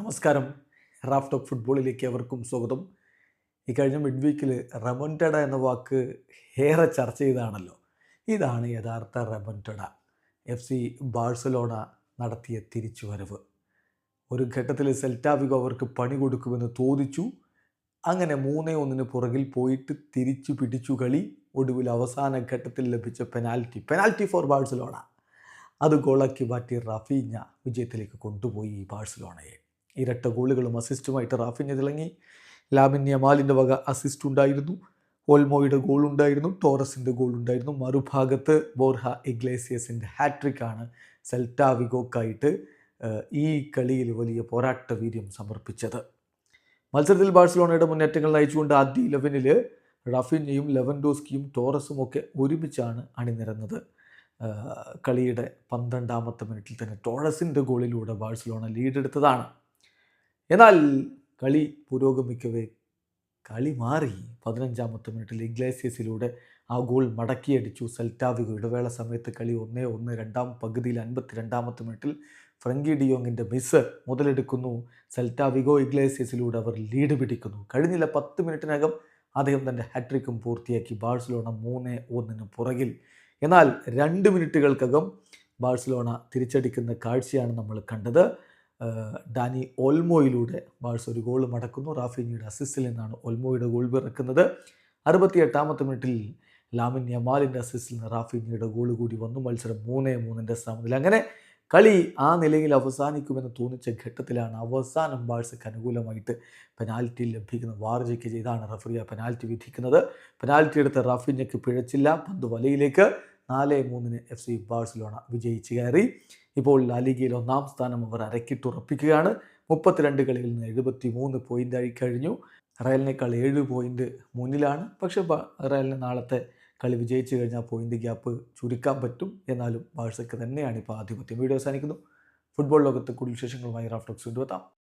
നമസ്കാരം. Raf talk ഫുട്ബോളിലേക്ക് അവർക്കും സ്വാഗതം. ഈ കഴിഞ്ഞ മിഡ് വീക്കിൽ റെമൊന്റഡ എന്ന വാക്ക് ഏറെ ചർച്ച ചെയ്താണല്ലോ ഇതാണ് യഥാർത്ഥ റെമൊന്റഡ എഫ് സി ബാഴ്സലോണ നടത്തിയ തിരിച്ചുവരവ്. ഒരു ഘട്ടത്തിൽ സെൽറ്റാവിഗോ അവർക്ക് പണി കൊടുക്കുമെന്ന് തോന്നിച്ചു അങ്ങനെ മൂന്നേ ഒന്നിന് പുറകിൽ പോയിട്ട് തിരിച്ചു പിടിച്ചു കളി. ഒടുവിൽ അവസാന ഘട്ടത്തിൽ ലഭിച്ച പെനാൽറ്റി പെനാൽറ്റി ഫോർ ബാഴ്സലോണ. അത് ഗോളാക്കി മാറ്റി റഫീഞ്ഞ വിജയത്തിലേക്ക് കൊണ്ടുപോയി ഈ ബാഴ്സലോണയെ. ഇരട്ട ഗോളുകളും അസിസ്റ്റുമായിട്ട് റാഫിഞ്ഞ തിളങ്ങി. ലാമിന്യ മാലിന്റെ വക അസിസ്റ്റ് ഉണ്ടായിരുന്നു. ഓൽമോയുടെ ഗോൾ ഉണ്ടായിരുന്നു. ടോറസിന്റെ ഗോൾ ഉണ്ടായിരുന്നു. മറുഭാഗത്ത് ബോർഹ ഇഗ്ലേസിയസിന്റെ ഹാട്രിക്കാണ് സെൽറ്റാവിഗോക്കായിട്ട് ഈ കളിയിൽ വലിയ പോരാട്ട വീര്യം സമർപ്പിച്ചത്. മത്സരത്തിൽ ബാഴ്സലോണയുടെ മുന്നേറ്റങ്ങൾ നയിച്ചുകൊണ്ട് ആദ്യ ഇലവനിൽ റഫിഞ്ഞയും ലെവൻഡോസ്കിയും ടോറസും ഒക്കെ ഒരുമിച്ചാണ് അണിനിരന്നത്. കളിയുടെ പന്ത്രണ്ടാമത്തെ മിനിറ്റിൽ തന്നെ ടോറസിന്റെ ഗോളിലൂടെ ബാഴ്സലോണ ലീഡെടുത്തതാണ് എന്നാൽ കളി പുരോഗമിക്കവേ. കളി മാറി. പതിനഞ്ചാമത്തെ മിനിറ്റിൽ ഇഗ്ലേസിയസിലൂടെ ആ ഗോൾ മടക്കിയടിച്ചു. സെൽറ്റാവിഗോ ഇടവേള സമയത്ത് കളി ഒന്നേ ഒന്ന് രണ്ടാം പകുതിയിൽ അൻപത്തി രണ്ടാമത്തെ മിനിറ്റിൽ ഫ്രങ്കി ഡിയോങ്ങിന്റെ മിസ് മുതലെടുക്കുന്നു. സെൽറ്റാവിഗോ ഇഗ്ലേസിയസിലൂടെ അവർ ലീഡ് പിടിക്കുന്നു. കഴിഞ്ഞില്ല പത്ത് മിനിറ്റിനകം അദ്ദേഹം തന്റെ ഹാട്രിക്കും പൂർത്തിയാക്കി. ബാഴ്സലോണ മൂന്ന് ഒന്നിന് പുറകിൽ. എന്നാൽ രണ്ട് മിനിറ്റുകൾക്കകം ബാഴ്സലോണ തിരിച്ചടിക്കുന്ന കാഴ്ചയാണ് നമ്മൾ കണ്ടത്. ഡാനി ഓൽമോയിലൂടെ ബാഴ്സ് ഒരു ഗോൾ മടക്കുന്നു. റാഫിനിയുടെ അസിസ്റ്റിൽ നിന്നാണ് ഓൽമോയുടെ ഗോൾ പിറക്കുന്നത്. അറുപത്തി എട്ടാമത്തെ മിനിറ്റിൽ ലാമിൻ യമാലിന്റെ അസിസ്റ്റിൽ നിന്ന് റാഫിനിയുടെ ഗോൾ കൂടി വന്നു. മത്സരം മൂന്നേ മൂന്നിന്റെ സമനില അങ്ങനെ കളി ആ നിലയിൽ അവസാനിക്കുമെന്ന് തോന്നിച്ച ഘട്ടത്തിലാണ് അവസാനം ബാഴ്സയ്ക്ക് അനുകൂലമായിട്ട് പെനാൽറ്റി ലഭിക്കുന്ന വാർജയ്ക്ക് ചെയ്താണ് റഫറിയ പെനാൽറ്റി വിധിക്കുന്നത്. പെനാൽറ്റി എടുത്ത റാഫിഞ്ഞയ്ക്ക് പിഴച്ചില്ല. പന്ത് വലയിലേക്ക് നാല് മൂന്നിന് എഫ് സി ബാഴ്സലോണ വിജയിച്ച് കയറി. ഇപ്പോൾ ലാലിഗയിൽ ഒന്നാം സ്ഥാനം അവർ അരക്കിട്ടുറപ്പിക്കുകയാണ് മുപ്പത്തിരണ്ട് കളിയിൽ നിന്ന് എഴുപത്തി മൂന്ന് പോയിന്റ് ആയി കഴിഞ്ഞു. റയലിനേക്കാൾ ഏഴ് പോയിന്റ് മുന്നിലാണ്. പക്ഷേ റയലിന് നാളത്തെ കളി വിജയിച്ചു കഴിഞ്ഞാൽ പോയിന്റ് ഗ്യാപ്പ് ചുരുക്കാൻ പറ്റും. എന്നാലും ബാഴ്സയ്ക്ക് തന്നെയാണ് ഇപ്പോൾ ആധിപത്യം. വീഡിയോ അവസാനിക്കുന്നു. ഫുട്ബോൾ ലോകത്ത് കൂടുതൽ വിശേഷങ്ങളുമായി റാഫ്റ്റോക്സ് കൊണ്ടുവെത്താം.